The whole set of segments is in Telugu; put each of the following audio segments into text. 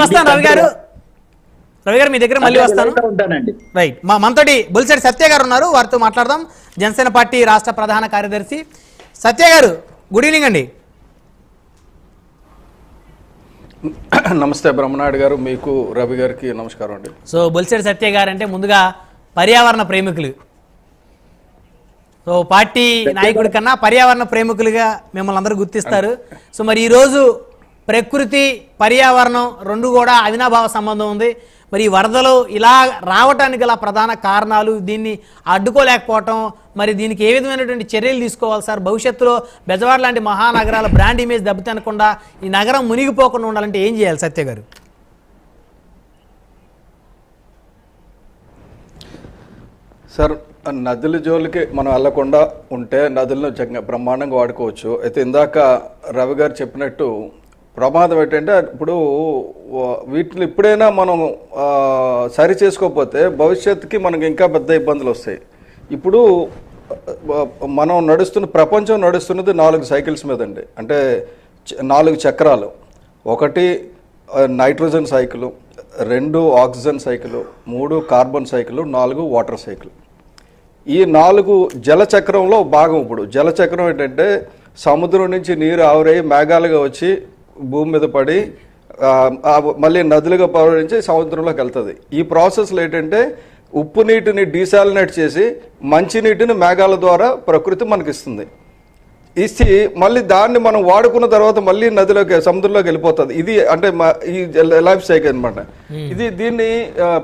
వస్తాను రవి గారు. రవి గారు మీ దగ్గర మళ్ళీ వస్తాను. రైట్ మా మనతోటి బుల్సెట్ సత్య గారు ఉన్నారు. వారితో మాట్లాడదాం. జనసేన పార్టీ రాష్ట్ర ప్రధాన కార్యదర్శి. సత్య గారు గుడ్ ఈవినింగ్ అండి. నమస్తే బ్రహ్మనాయుడు గారు. మీకు రవి గారికి నమస్కారం అండి. సో బొలిశెట్టి సత్య గారు అంటే ముందుగా పర్యావరణ ప్రేమికులు. సో పార్టీ నాయకుడి కన్నా పర్యావరణ ప్రేమికులుగా మిమ్మల్ని అందరూ గుర్తిస్తారు. సో మరి ఈరోజు ప్రకృతి పర్యావరణం రెండు కూడా అవినాభావ సంబంధం ఉంది. మరి వరదలు ఇలా రావటానికి గల ప్రధాన కారణాలు దీన్ని అడ్డుకోలేకపోవటం మరి దీనికి ఏ విధమైనటువంటి చర్యలు తీసుకోవాలి సార్? భవిష్యత్తులో బెజవాడ లాంటి మహానగరాల బ్రాండ్ ఇమేజ్ దెబ్బతినకుండా ఈ నగరం మునిగిపోకుండా ఉండాలంటే ఏం చేయాలి సత్య గారు? సార్ నదుల జోలికి మనం వెళ్ళకుండా ఉంటే నదులను బ్రహ్మాండంగా వాడుకోవచ్చు. అయితే ఇందాక రవి గారు చెప్పినట్టు ప్రమాదం ఏంటంటే ఇప్పుడు వీటిని ఇప్పుడైనా మనం సరి చేసుకోకపోతే భవిష్యత్తుకి మనకి ఇంకా పెద్ద ఇబ్బందులు వస్తాయి. ఇప్పుడు మనం నడుస్తున్న ప్రపంచం నడుస్తున్నది నాలుగు సైకిల్స్ మీద అండి అంటే నాలుగు చక్రాలు. ఒకటి నైట్రోజన్ సైకిల్ రెండు ఆక్సిజన్ సైకిల్ మూడు కార్బన్ సైకిల్ నాలుగు వాటర్ సైకిల్. ఈ నాలుగు జలచక్రంలో భాగం ఇప్పుడు. జలచక్రం ఏంటంటే సముద్రం నుంచి నీరు ఆవిరై మేఘాలుగా వచ్చి భూమి మీద పడి మళ్ళీ నదులుగా ప్రవహించి సముద్రంలోకి వెళ్తుంది. ఈ ప్రాసెస్లో ఏంటంటే ఉప్పు నీటిని డీసాలినేట్ చేసి మంచి నీటిని మేఘాల ద్వారా ప్రకృతి మనకిస్తుంది. ఇచ్చి మళ్ళీ దాన్ని మనం వాడుకున్న తర్వాత మళ్ళీ నదిలోకి సముద్రంలోకి వెళ్ళిపోతుంది. ఇది అంటే ఈ లైఫ్ సైకిల్ అన్నమాట. ఇది దీన్ని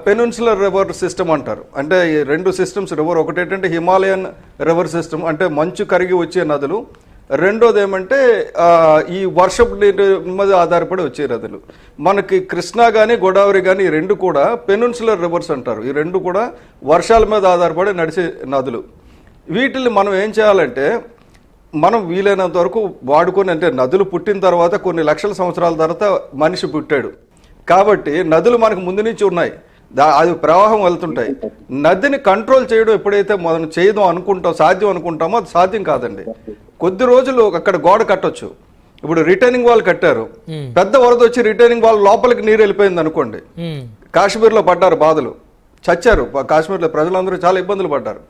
పెనున్సులర్ రివర్ సిస్టమ్ అంటారు. అంటే ఈ రెండు సిస్టమ్స్ రివర్ ఒకటి ఏంటంటే హిమాలయన్ రివర్ సిస్టమ్ అంటే మంచు కరిగి వచ్చే నదులు రెండోది ఏమంటే ఈ వర్షపు నీటి మీద ఆధారపడి వచ్చే నదులు మనకి కృష్ణా కానీ గోదావరి కానీ ఈ రెండు కూడా పెనున్సులర్ రివర్స్ అంటారు. ఈ రెండు కూడా వర్షాల మీద ఆధారపడి నడిచే నదులు. వీటిని మనం ఏం చేయాలంటే మనం వీలైనంత వరకు వాడుకొని అంటే నదులు పుట్టిన తర్వాత కొన్ని లక్షల సంవత్సరాల తర్వాత మనిషి పుట్టాడు. కాబట్టి నదులు మనకు ముందు నుంచి ఉన్నాయి. దా అది ప్రవాహం వెళ్తుంటాయి. నదిని కంట్రోల్ చేయడం ఎప్పుడైతే మనం చేయదాం అనుకుంటాం సాధ్యం అనుకుంటామో అది సాధ్యం కాదండి. కొద్ది రోజులు అక్కడ గోడ కట్టొచ్చు. ఇప్పుడు రిటైనింగ్ వాల్ కట్టారు. పెద్ద వరద వచ్చి రిటైనింగ్ వాల్ లోపలికి నీరు వెళ్ళిపోయింది అనుకోండి. ఉమ్, కాశ్మీర్లో పడ్డారు బాధలు. చచ్చారు. కాశ్మీర్లో ప్రజలందరూ చాలా ఇబ్బందులు పడ్డారు.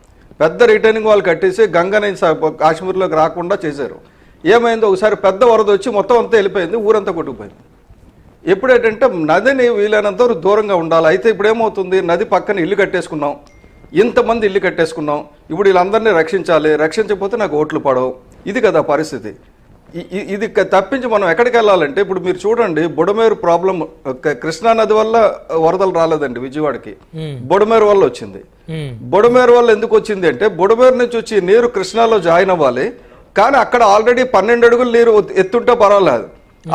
పెద్ద రిటైనింగ్ వాళ్ళు కట్టేసి గంగని కాశ్మీర్లోకి రాకుండా చేశారు. ఏమైందో ఒకసారి పెద్ద వరద వచ్చి మొత్తం అంతా వెళ్ళిపోయింది ఊరంతా కొట్టుకుపోయింది. ఎప్పుడేంటంటే నదిని వీలైనంత వరకు దూరంగా ఉండాలి. అయితే ఇప్పుడు ఏమవుతుంది? నది పక్కన ఇల్లు కట్టేసుకున్నాం. ఇంతమంది ఇల్లు కట్టేసుకున్నాం. ఇప్పుడు వీళ్ళందరినీ రక్షించాలి. రక్షించకపోతే నాకు ఓట్లు పడవు. ఇది కదా పరిస్థితి. ఇది తప్పించి మనం ఎక్కడికి వెళ్ళాలంటే ఇప్పుడు మీరు చూడండి బుడమేరు ప్రాబ్లం కృష్ణా నది వల్ల వరదలు రాలేదండి విజయవాడకి. బుడమేరు వల్ల వచ్చింది. బుడమేరు వల్ల ఎందుకు వచ్చింది అంటే బుడమేరు నుంచి వచ్చి నీరు కృష్ణాలో జాయిన్ అవ్వాలి కానీ అక్కడ ఆల్రెడీ పన్నెండు అడుగులు నీరు ఎత్తుంటే పర్వాలేదు.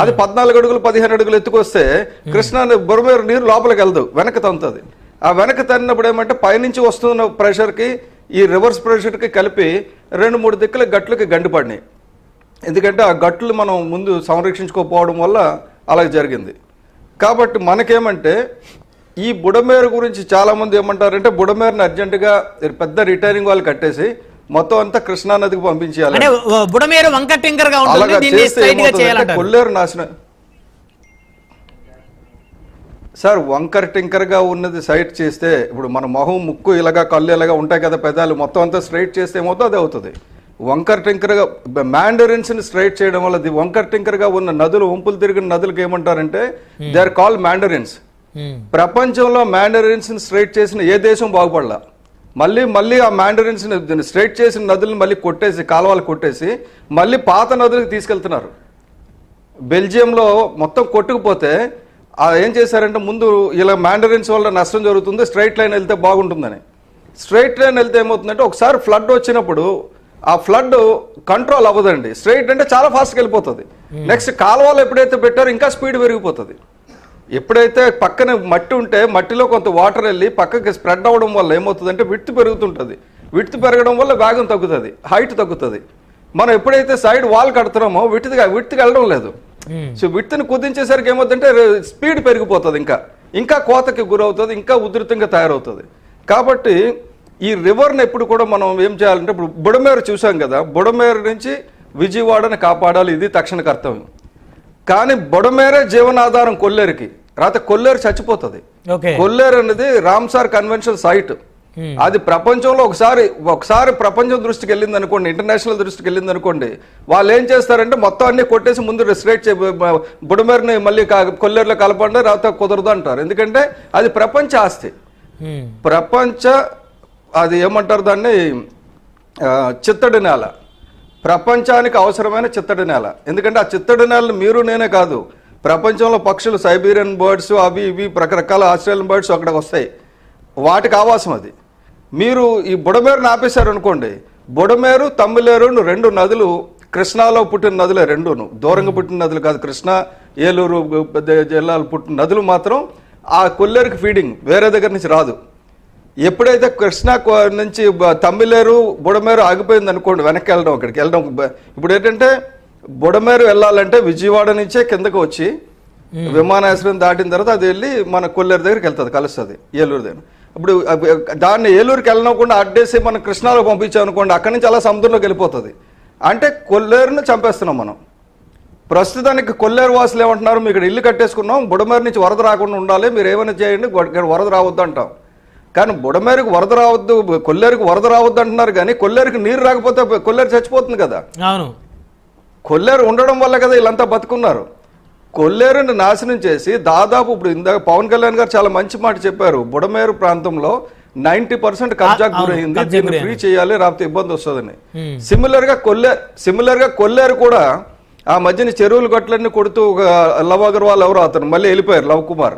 అది పద్నాలుగు అడుగులు పదిహేను అడుగులు ఎత్తుకొస్తే కృష్ణా బుడమేరు నీరు లోపలికి వెళ్దు వెనక్కి తంతుంది. ఆ వెనక్కి తన్నినప్పుడు ఏమంటే పైనుంచి వస్తున్న ప్రెషర్కి ఈ రివర్స్ ప్రెషర్కి కలిపి రెండు మూడు దిక్కుల గట్లకి గండిపడినాయి ఎందుకంటే ఆ గట్లు మనం ముందు సంరక్షించుకోకపోవడం వల్ల అలా జరిగింది. కాబట్టి మనకేమంటే ఈ బుడమేరు గురించి చాలా మంది ఏమంటారంటే బుడమేరుని అర్జెంటుగా పెద్ద రిటైనింగ్ వాళ్ళు కట్టేసి మొత్తం అంతా కృష్ణా నదికి పంపించేయాలి. అంటే వ- బుడమేరు వంక టింకర్గా ఉంటుంది అలాగా దీన్ని చేస్తే స్ట్రైట్గా ఏమవుతుందంటే చేయాలంటారు కొల్లేరు నాశనం సార్ వంకర్ టింకర్గా ఉన్నది సైట్ చేస్తే ఇప్పుడు మన మొహం ముక్కు ఇలాగా కళ్ళు ఇలాగా ఉంటాయి కదా పెదాలు మొత్తం అంతా స్ట్రైట్ చేస్తే ఏమవుతుందో? అదే అవుతుంది. వంకర్ టింకర్గా మ్యాండరిన్స్ని స్ట్రైట్ చేయడం వల్ల వంకర్ టింకర్గా ఉన్న నదులు వంపులు తిరిగిన నదులకు ఏమంటారంటే they are call mandarins. Um, ప్రపంచంలో మ్యాండరిన్స్ని స్ట్రైట్ చేసిన ఏ దేశం బాగుపడలా? మళ్ళీ మళ్ళీ ఆ మ్యాండరిన్స్ని స్ట్రైట్ చేసిన నదులను మళ్ళీ కొట్టేసి కాలువలు కొట్టేసి మళ్ళీ పాత నదులకు తీసుకెళ్తున్నారు. బెల్జియంలో మొత్తం కొట్టుకుపోతే ఏం చేశారంటే ముందు ఇలా మ్యాండరిన్స్ వల్ల నష్టం జరుగుతుంది స్ట్రైట్ లైన్ వెళ్తే బాగుంటుందని. స్ట్రైట్ లైన్ వెళ్తే ఏమవుతుందంటే ఒకసారి ఫ్లడ్ వచ్చినప్పుడు ఆ ఫ్లడ్ కంట్రోల్ అవ్వదండి. స్ట్రైట్ అంటే చాలా ఫాస్ట్గా వెళ్ళిపోతుంది. నెక్స్ట్ కాలువలు ఎప్పుడైతే పెట్టారో ఇంకా స్పీడ్ పెరిగిపోతుంది. ఎప్పుడైతే పక్కన మట్టి ఉంటే మట్టిలో కొంత వాటర్ వెళ్ళి పక్కకి స్ప్రెడ్ అవ్వడం వల్ల ఏమవుతుందంటే విడ్త్ పెరుగుతుంటుంది. విడ్త్ పెరగడం వల్ల వేగం తగ్గుతుంది హైట్ తగ్గుతుంది. మనం ఎప్పుడైతే సైడ్ వాల్ కడుతున్నామో విడ్త్గా విడ్త్కి వెళ్ళడం లేదు. సో విడ్త్ని కుదించేసరికి ఏమవుతుందంటే స్పీడ్ పెరిగిపోతుంది ఇంకా. ఇంకా కోతకి గురవుతుంది ఇంకా ఉధృతంగా తయారవుతుంది. కాబట్టి ఈ రివర్ని ఎప్పుడు కూడా మనం ఏం చేయాలంటే ఇప్పుడు బుడమేరు చూసాం కదా బుడమేరు నుంచి విజయవాడని కాపాడాలి ఇది తక్షణ కర్తవ్యం. కానీ బుడమేరే జీవనాధారం కొల్లేరుకి. తర్వాత కొల్లేరు చచ్చిపోతుంది. కొల్లేరు అనేది రామ్సార్ కన్వెన్షన్ సైట్. అది ప్రపంచంలో ఒకసారి ఒకసారి ప్రపంచం దృష్టికి వెళ్ళింది అనుకోండి ఇంటర్నేషనల్ దృష్టికి వెళ్ళింది అనుకోండి వాళ్ళు ఏం చేస్తారంటే మొత్తం అన్ని కొట్టేసి ముందు రిస్ట్రేట్ బుడమేరుని మళ్ళీ కొల్లేరులో కలపండి రాత కుదరదు అంటారు. ఎందుకంటే అది ప్రపంచ ఆస్తి. ఉమ్. ప్రపంచ అది ఏమంటారు దాన్ని? చిత్తడి నేల. ప్రపంచానికి అవసరమైన చిత్తడి నేల. ఎందుకంటే ఆ చిత్తడి నేలను మీరు నేనే కాదు. ప్రపంచంలో పక్షులు సైబీరియన్ బర్డ్స్ అవి ఇవి రకరకాల ఆస్ట్రేలియన్ బర్డ్స్ అక్కడికి వస్తాయి. వాటికి ఆవాసం అది. మీరు ఈ బుడమేరుని ఆపేశారు అనుకోండి బుడమేరు తమ్మిలేరు రెండు నదులు కృష్ణాలో పుట్టిన నదులే రెండును. దూరంగా పుట్టిన నదులు కాదు కృష్ణ ఏలూరు పెద్ద జిల్లాలు పుట్టిన నదులు మాత్రం ఆ కొల్లేరుకి ఫీడింగ్ వేరే దగ్గర నుంచి రాదు. ఎప్పుడైతే కృష్ణా నుంచి తమ్మిలేరు బుడమేరు ఆగిపోయింది అనుకోండి వెనక్కి వెళ్ళడం అక్కడికి. వెళ్ళడం ఇప్పుడు ఏంటంటే బుడమేరు వెళ్ళాలంటే విజయవాడ నుంచే కిందకు వచ్చి విమానాశ్రయం దాటిన తర్వాత అది వెళ్ళి మన కొల్లేరు దగ్గరికి వెళ్తుంది కలుస్తుంది ఏలూరు దగ్గర. ఇప్పుడు దాన్ని ఏలూరుకి వెళ్ళకుండా అడ్డేసి మనం కృష్ణాలో పంపించాం అనుకోండి అక్కడి నుంచి అలా సముద్రంలోకి వెళ్ళిపోతుంది. అంటే కొల్లేరుని చంపేస్తున్నాం మనం. ప్రస్తుతానికి కొల్లేరు వాసులు ఏమంటున్నారు మీకు ఇక్కడ ఇల్లు కట్టేసుకున్నాం బుడమేరు నుంచి వరద రాకుండా ఉండాలి మీరు ఏమైనా చేయండి వరద రావద్దు అంటాం. కానీ బుడమేరుకు వరద రావద్దు కొల్లేరుకు వరద రావద్దు అంటున్నారు కానీ కొల్లేరుకి నీరు రాకపోతే కొల్లేరు చచ్చిపోతుంది కదా. అవును. కొల్లేరు ఉండడం వల్ల కదా వీళ్ళంతా బతుకున్నారు. కొల్లేరుని నాశనం చేసి దాదాపు ఇప్పుడు ఇందాక పవన్ కళ్యాణ్ గారు చాలా మంచి మాట చెప్పారు బుడమేరు ప్రాంతంలో నైన్టీ పర్సెంట్ కబ్జాకు అవును, గురైంది దీన్ని. ఫ్రీ చేయాలి రాకపోతే ఇబ్బంది వస్తుందని. సిమిలర్గా కొల్లేరు సిమిలర్గా కొల్లేరు కూడా ఆ మధ్యన చెరువులు గట్లన్నీ కొడుతూ ఒక లవ్ అగర్వాల్ ఎవరో అతను మళ్ళీ వెళ్ళిపోయారు లవ్ కుమార్.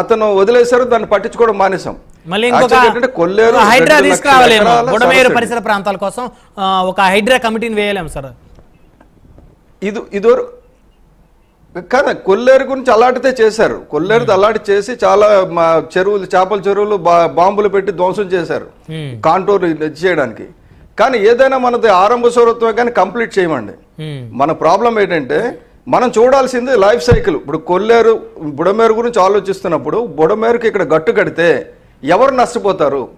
అతను వదిలేశారు దాన్ని పట్టించుకోవడం మానేశాం మళ్ళీ ఇంకొక Actually ఏంటంటే కొల్లేరు హైడ్రా తీసుకురావాలేమో బుడమేరు. పరిసర ప్రాంతాల కోసం ఒక హైడ్రా కమిటీని వేయలేము సార్ ఇది ఇదివరకు కానీ కొల్లేరు గురించి అలాంటితే చేశారు. కొల్లేరుది అలాంటి చేసి చాలా చెరువులు చేపల చెరువులు బాంబులు పెట్టి ధ్వంసం చేశారు. ఉమ్. కాంటూర్ చేయడానికి. కానీ ఏదైనా మనది ఆరంభ స్వరత్వం కానీ కంప్లీట్ చేయమండి. ఉమ్. మన ప్రాబ్లం ఏంటంటే మనం చూడాల్సింది లైఫ్ సైకిల్. ఇప్పుడు కొల్లేరు బుడమేరు గురించి ఆలోచిస్తున్నప్పుడు బుడమేరుకి ఇక్కడ గట్టు కడితే ఎవరు నష్టపోతారు?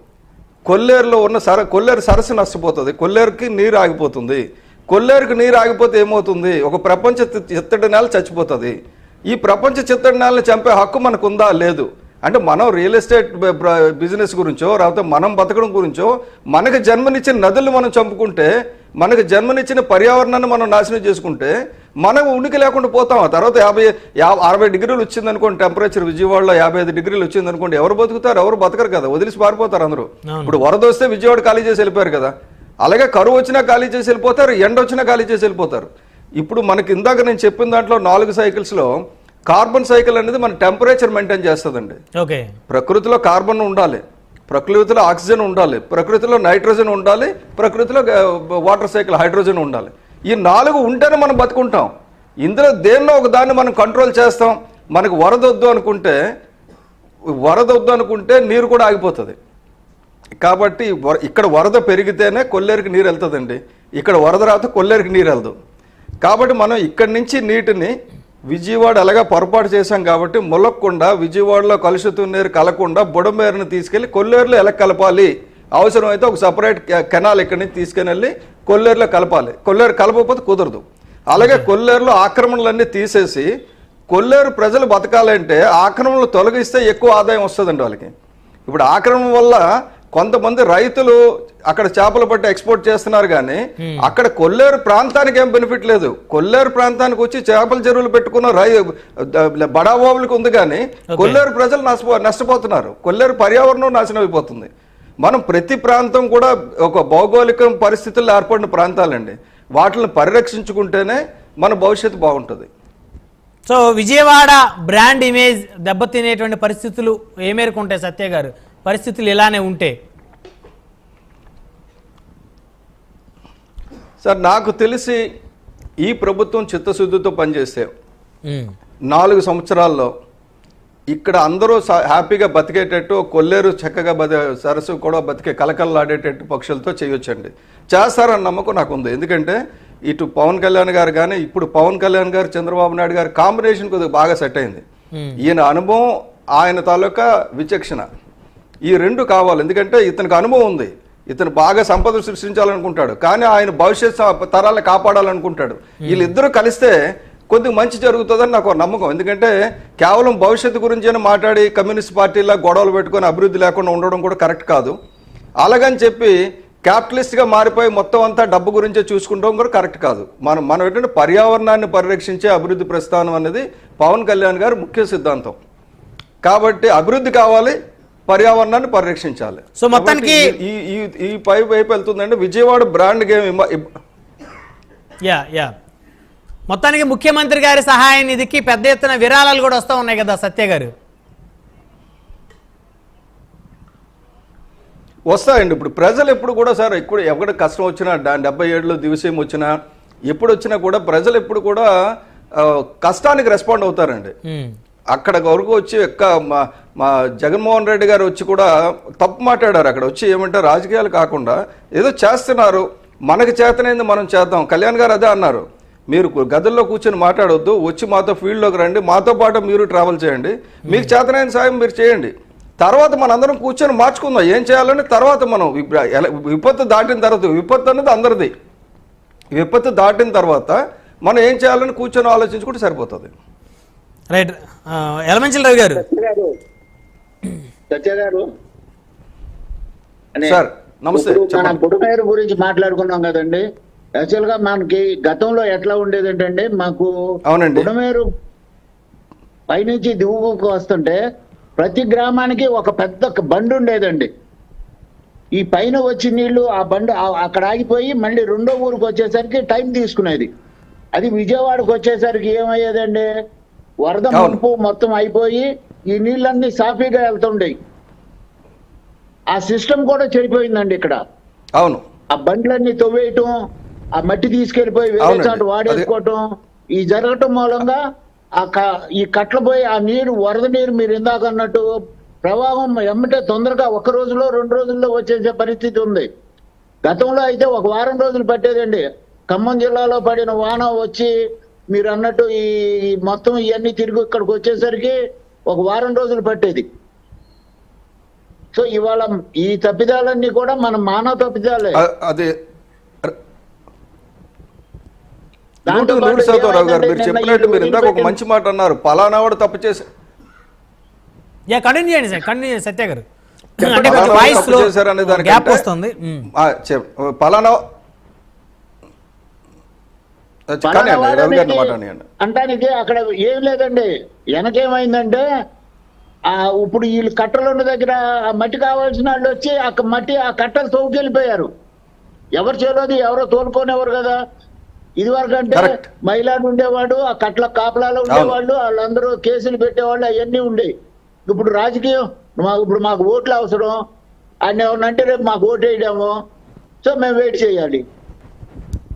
కొల్లేరులో ఉన్న సర కొల్లేరు సరస్సు నష్టపోతుంది. కొల్లేరుకి నీరు ఆగిపోతుంది. కొల్లేరుకి నీరు ఆగిపోతే ఏమవుతుంది? ఒక ప్రపంచ చిత్తడి నేల చచ్చిపోతుంది ఈ ప్రపంచ చిత్తడి నేలని చంపే హక్కు మనకు ఉందా లేదు. అంటే మనం రియల్ ఎస్టేట్ బిజినెస్ గురించో లేకపోతే మనం బతకడం గురించో మనకు జన్మనిచ్చిన నదులు మనం చంపుకుంటే మనకు జన్మనిచ్చిన పర్యావరణాన్ని మనం నాశనం చేసుకుంటే మనం ఉనికి లేకుండా పోతాం. ఆ తర్వాత యాభై అరవై డిగ్రీలు వచ్చింది అనుకోండి టెంపరేచర్ విజయవాడలో యాభై ఐదు డిగ్రీలు వచ్చింది అనుకోండి ఎవరు బతుకుతారు? ఎవరు బతకరు కదా? వదిలిసి పారిపోతారు అందరూ. ఇప్పుడు వరద వస్తే విజయవాడ ఖాళీ చేసి వెళ్ళిపోయారు కదా? అలాగే కరువు వచ్చినా ఖాళీ చేసి వెళ్ళిపోతారు ఎండ వచ్చినా ఖాళీ చేసి వెళ్ళిపోతారు. ఇప్పుడు మనకి ఇందాక నేను చెప్పిన దాంట్లో నాలుగు సైకిల్స్లో కార్బన్ సైకిల్ అనేది మన టెంపరేచర్ మెయింటైన్ చేస్తుందండి. ఓకే. ప్రకృతిలో కార్బన్ ఉండాలి ప్రకృతిలో ఆక్సిజన్ ఉండాలి ప్రకృతిలో నైట్రోజన్ ఉండాలి ప్రకృతిలో వాటర్ సైకిల్ హైడ్రోజన్ ఉండాలి. ఈ నాలుగు ఉంటేనే మనం బతుకుంటాం. ఇందులో దేన్నో ఒక దాన్ని మనం కంట్రోల్ చేస్తాం. మనకు వరద వద్దు అనుకుంటే వరద వద్దు అనుకుంటే నీరు కూడా ఆగిపోతుంది. కాబట్టి ఇక్కడ వరద పెరిగితేనే కొల్లేరుకి నీరు వెళ్తుందండి. ఇక్కడ వరద రాత కొల్లేరుకి నీరు వెళ్దు. కాబట్టి మనం ఇక్కడి నుంచి నీటిని విజయవాడ ఎలాగా పొరపాటు చేశాం కాబట్టి ములక్కుండా విజయవాడలో కలుషితం నీరు కలకుండా బుడమేరుని తీసుకెళ్ళి కొల్లేరులో ఎలా కలపాలి? అవసరమైతే ఒక సపరేట్ కెనాల్ ఇక్కడి నుంచి తీసుకుని వెళ్ళి కొల్లేరులో కలపాలి. కొల్లేరు కలపకపోతే కుదరదు. అలాగే కొల్లేరులో ఆక్రమణలన్నీ తీసేసి కొల్లేరు ప్రజలు బతకాలంటే ఆక్రమణలు తొలగిస్తే ఎక్కువ ఆదాయం వస్తుందండి వాళ్ళకి. ఇప్పుడు ఆక్రమణ వల్ల కొంతమంది రైతులు అక్కడ చేపలు పట్టి ఎక్స్పోర్ట్ చేస్తున్నారు కానీ అక్కడ కొల్లేరు ప్రాంతానికి ఏం బెనిఫిట్ లేదు. కొల్లేరు ప్రాంతానికి వచ్చి చేపల చెరువులు పెట్టుకున్న రై బడాబాబులకు ఉంది కానీ కొల్లేరు ప్రజలు నష్టపో నష్టపోతున్నారు. కొల్లేరు పర్యావరణం నాశనం అయిపోతుంది. మనం ప్రతి ప్రాంతం కూడా ఒక భౌగోళిక పరిస్థితుల్లో ఏర్పడిన ప్రాంతాలండి. వాటిని పరిరక్షించుకుంటేనే మన భవిష్యత్తు బాగుంటుంది. సో విజయవాడ బ్రాండ్ ఇమేజ్ దెబ్బతినేటువంటి పరిస్థితులు ఏ మేరకు ఉంటాయి సత్య గారు? పరిస్థితులు ఇలానే ఉంటే? సార్ నాకు తెలిసి ఈ ప్రభుత్వం చిత్తశుద్ధితో పనిచేస్తే. నాలుగు సంవత్సరాల్లో ఇక్కడ అందరూ హ్యాపీగా బతికేటట్టు కొల్లేరు చక్కగా బతి సరస్సు కూడా బతికే కలకలలాడేటట్టు పక్షులతో చేయొచ్చండి. చేస్తారన్న నమ్మకం నాకు ఉంది ఎందుకంటే ఇటు పవన్ కళ్యాణ్ గారు కానీ ఇప్పుడు పవన్ కళ్యాణ్ గారు చంద్రబాబు నాయుడు గారు కాంబినేషన్ కొద్దిగా బాగా సెట్ అయింది. ఈయన అనుభవం ఆయన తాలూకా విచక్షణ. ఈ రెండు కావాలి. ఎందుకంటే ఇతనికి అనుభవం ఉంది. ఇతను బాగా సంపద సృష్టించాలనుకుంటాడు. కానీ ఆయన భవిష్యత్ తరాలను కాపాడాలనుకుంటాడు. వీళ్ళిద్దరూ కలిస్తే కొద్దిగా మంచి జరుగుతుందని నాకు నమ్మకం. ఎందుకంటే కేవలం భవిష్యత్తు గురించి మాట్లాడి కమ్యూనిస్ట్ పార్టీలా గొడవలు పెట్టుకొని అభివృద్ధి లేకుండా ఉండడం కూడా కరెక్ట్ కాదు. అలాగని చెప్పి క్యాపిటలిస్ట్గా మారిపోయి మొత్తం అంతా డబ్బు గురించే చూసుకుంటాం కూడా కరెక్ట్ కాదు. మనం మనం ఏంటంటే పర్యావరణాన్ని పరిరక్షించే అభివృద్ధి ప్రస్థానం అనేది పవన్ కళ్యాణ్ గారు ముఖ్య సిద్ధాంతం. కాబట్టి అభివృద్ధి కావాలి పర్యావరణాన్ని పరిరక్షించాలి. సో మొత్తానికి- ఈ ఈ పై వైపు వెళ్తుందంటే Vijayawada brand game yeah yeah. మొత్తానికి ముఖ్యమంత్రి గారి సహాయ నిధికి పెద్ద ఎత్తున విరాళాలు కూడా వస్తూ ఉన్నాయి కదా సత్య గారు? వస్తాయండి. ఇప్పుడు ప్రజలు ఎప్పుడు కూడా సార్ ఎప్పుడు ఎక్కడ కష్టం వచ్చినా డెబ్బై ఏడులో దివసీయం వచ్చినా ఎప్పుడు వచ్చినా కూడా ప్రజలు ఎప్పుడు కూడా కష్టానికి రెస్పాండ్ అవుతారండి. అక్కడ వరకు వచ్చి ఎక్క మా జగన్మోహన్ రెడ్డి గారు వచ్చి కూడా తప్పు మాట్లాడారు అక్కడ. వచ్చి ఏమంటే రాజకీయాలు కాకుండా ఏదో చేస్తున్నారు. మనకు చేతనైంది మనం చేద్దాం. కళ్యాణ్ గారు అదే అన్నారు. మీరు గదుల్లో కూర్చొని మాట్లాడొద్దు. వచ్చి మాతో ఫీల్డ్లోకి రండి. మాతో పాటు మీరు ట్రావెల్ చేయండి. మీకు చేతనైన సాయం మీరు చేయండి. తర్వాత మనందరం కూర్చొని మార్చుకుందాం. ఏం చేయాలని తర్వాత మనం ఎలా- విపత్తు దాటిన తర్వాత విపత్తు అనేది అందరిది. విపత్తు దాటిన తర్వాత మనం ఏం చేయాలని కూర్చొని ఆలోచించుకుంటే సరిపోతుంది. రైట్. ఎలమంచిల రవి గారు. సార్, నమస్తే, మన. బుడమేరు గురించి మాట్లాడుకున్నాం కదండి. యాక్చువల్గా మనకి గతంలో ఎట్లా ఉండేది ఏంటంటే మాకు అవునండి. బుడమేరు పైనుంచి దిగువకు వస్తుంటే ప్రతి గ్రామానికి ఒక పెద్ద బండి ఉండేదండి. ఈ పైన వచ్చి నీళ్ళు ఆ బండి అక్కడ ఆగిపోయి మళ్ళీ రెండో ఊరికి వచ్చేసరికి టైం తీసుకునేది. అది విజయవాడకు వచ్చేసరికి ఏమయ్యేదండి? వరద. మునుపు మొత్తం అయిపోయి ఈ నీళ్ళన్నీ సాఫీగా వెళ్తుండేవి ఆ సిస్టమ్ కూడా చెడిపోయిందండి ఇక్కడ. అవును. ఆ బండ్లన్నీ తవ్వేయటం ఆ మట్టి తీసుకెళ్ళిపోయి వేరే. చోట వాడేసుకోవటం ఈ జరగటం మూలంగా ఆ క- ఈ కట్ల పోయి ఆ నీరు వరద నీరు మీరు ఇందాక అన్నట్టు ప్రవాహం ఎమ్మటే తొందరగా ఒక రోజులో రెండు రోజుల్లో వచ్చేసే పరిస్థితి ఉంది. గతంలో అయితే ఒక వారం రోజులు పట్టేదండి. ఖమ్మం జిల్లాలో పడిన వాన వచ్చి మీరు అన్నట్టు ఈ మొత్తం ఇవన్నీ తిరిగి ఇక్కడికి వచ్చేసరికి ఒక వారం రోజులు పట్టేది. సో ఇవాళ ఈ తప్పిదాలన్నీ కూడా మన మానవ తప్పిదాలే. అది. పాటు నూరు శాతం రావు గారు మీరు చెప్పినట్టు మీరు ఇందాక ఒక మంచి మాట అన్నారు. పలానా వాడు తప్పు చేసి యా కంటిన్యూ చేయండి సార్ కంటిన్యూ సత్య గారు. పలానా వాయిస్ తప్పు లో చేశారనే దానికంటే- గ్యాప్ వస్తుంది ఉమ్. ఆ, చెప్ పలానా కానీ పలానా రవి గారిని వాడనేది మాట్లాడియండి అంటానికి అక్కడ ఏం లేదండి. వెనకేమైందంటే ఆ ఇప్పుడు వీళ్ళు కట్టలు ఉన్న దగ్గర ఆ మట్టి కావాల్సిన వాళ్ళు వచ్చి ఆ మట్టి ఆ కట్టలు తోపుకెళ్ళిపోయారు ఎవరు చేయలేదు ఎవరో తోలుకోనేవారు కదా. ఇది వరకంటే Correct. మహిళలు ఉండేవాడు ఆ కట్ల కాపలాలో ఉండేవాళ్ళు వాళ్ళందరూ కేసులు పెట్టేవాళ్ళు అవన్నీ ఉండేవి ఇప్పుడు రాజకీయం మాకు ఇప్పుడు మాకు ఓట్లు అవసరం. ఆయన ఏమన్నా అంటే రేపు మాకు ఓటు వేయడము. సో మేము వెయిట్ చేయాలి.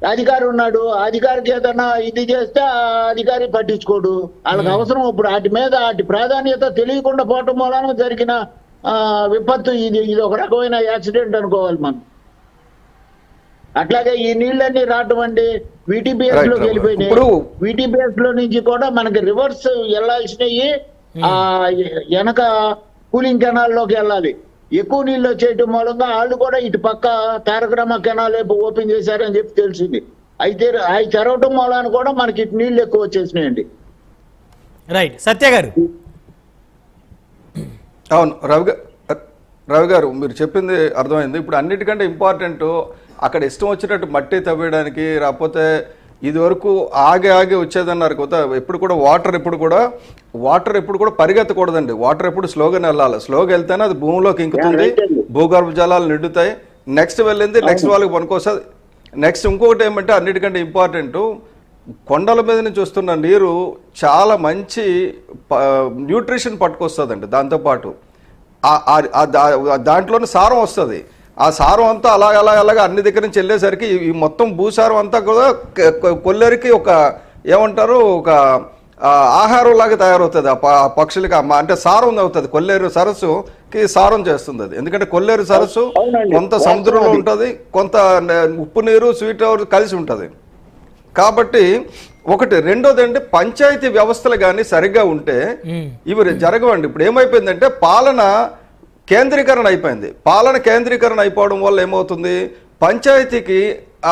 అధికారి ఉన్నాడు అధికారికి ఏదైనా ఇది చేస్తే ఆ అధికారి పట్టించుకోడు. వాళ్ళకి అవసరం ఇప్పుడు వాటి మీద వాటి ప్రాధాన్యత తెలియకుండా పోవటం మూలన జరిగిన ఆ, విపత్తు ఇది ఇది ఒక రకమైన యాక్సిడెంట్ అనుకోవాలి మనం. అట్లాగే ఈ నీళ్ళన్నీ రావటం అండి వీటీపీఎస్లోకి right. వెళ్ళిపోయినాయి. వీటీపీఎస్లో నుంచి కూడా మనకి రివర్స్ వెళ్ళాల్సినవి ఆ వెనక కూలింగ్ కెనాల్లోకి వెళ్ళాలి. ఎక్కువ నీళ్ళు వచ్చేయటం మూలంగా వాళ్ళు కూడా ఇటు పక్క తారకరామ కెనాల్ వైపు ఓపెన్ చేశారని చెప్పి తెలిసింది. అయితే అవి తెరవటం మూలాన కూడా మనకి ఇటు నీళ్ళు ఎక్కువ వచ్చేసినాయండి. రైట్. సత్య గారు. అవును రవి రవి గారు మీరు చెప్పింది అర్థమైంది. ఇప్పుడు అన్నిటికంటే ఇంపార్టెంట్ అక్కడ ఇష్టం వచ్చినట్టు మట్టి తవ్వేయడానికి రాకపోతే ఇది వరకు ఆగి ఆగి వచ్చేదన్నారు కొత్త ఎప్పుడు కూడా వాటర్ ఎప్పుడు కూడా వాటర్ ఎప్పుడు కూడా పరిగెత్తకూడదండి. వాటర్ ఎప్పుడు స్లోగా వెళ్ళాలి. స్లోగా వెళ్తేనే అది భూమిలోకి ఇంకుతుంది. భూగర్భ జలాలు నిండుతాయి. నెక్స్ట్ వెళ్ళింది నెక్స్ట్ వాళ్ళకి పనికొస్తుంది. నెక్స్ట్ ఇంకొకటి ఏమంటే అన్నిటికంటే ఇంపార్టెంట్ కొండల మీద నుంచి వస్తున్న నీరు చాలా మంచి న్యూట్రిషన్ పట్టుకొస్తుందండి. దాంతోపాటు దాంట్లోనే సారం వస్తుంది. ఆ సారం అంతా అలాగ అలాగ అలాగ అన్ని దగ్గర నుంచి వెళ్ళేసరికి ఈ- మొత్తం భూసారం అంతా కూడా కొల్లేరికి ఒక ఏమంటారు ఒక ఆ, ఆహారం లాగా తయారవుతుంది. ఆ పక్షులకి అంటే సారం అవుతుంది. కొల్లేరు సరస్సుకి సారం చేస్తుంది అది. ఎందుకంటే కొల్లేరు సరస్సు. కొంత సముద్రంలో ఉంటుంది కొంత ఉప్పు నీరు స్వీట్ కలిసి ఉంటుంది. కాబట్టి ఒకటి రెండోది అంటే పంచాయతీ వ్యవస్థలు కానీ సరిగ్గా ఉంటే. ఇవి జరగవండి. ఇప్పుడు ఏమైపోయిందంటే పాలన కేంద్రీకరణ అయిపోయింది. పాలన కేంద్రీకరణ అయిపోవడం వల్ల ఏమవుతుంది? పంచాయతీకి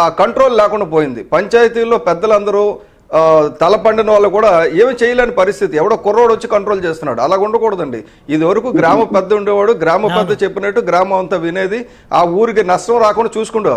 ఆ కంట్రోల్ లేకుండా పోయింది. పంచాయతీల్లో పెద్దలందరూ తలపండిన తల పండిన వాళ్ళు కూడా ఏమి చేయలేని పరిస్థితి. ఎవడో కుర్రోడు వచ్చి కంట్రోల్ చేస్తున్నాడు. అలా ఉండకూడదండి. ఇది వరకు గ్రామ పెద్ద ఉండేవాడు గ్రామ పెద్ద చెప్పినట్టు గ్రామం అంతా వినేది. ఆ ఊరికి నష్టం రాకుండా చూసుకుంటూ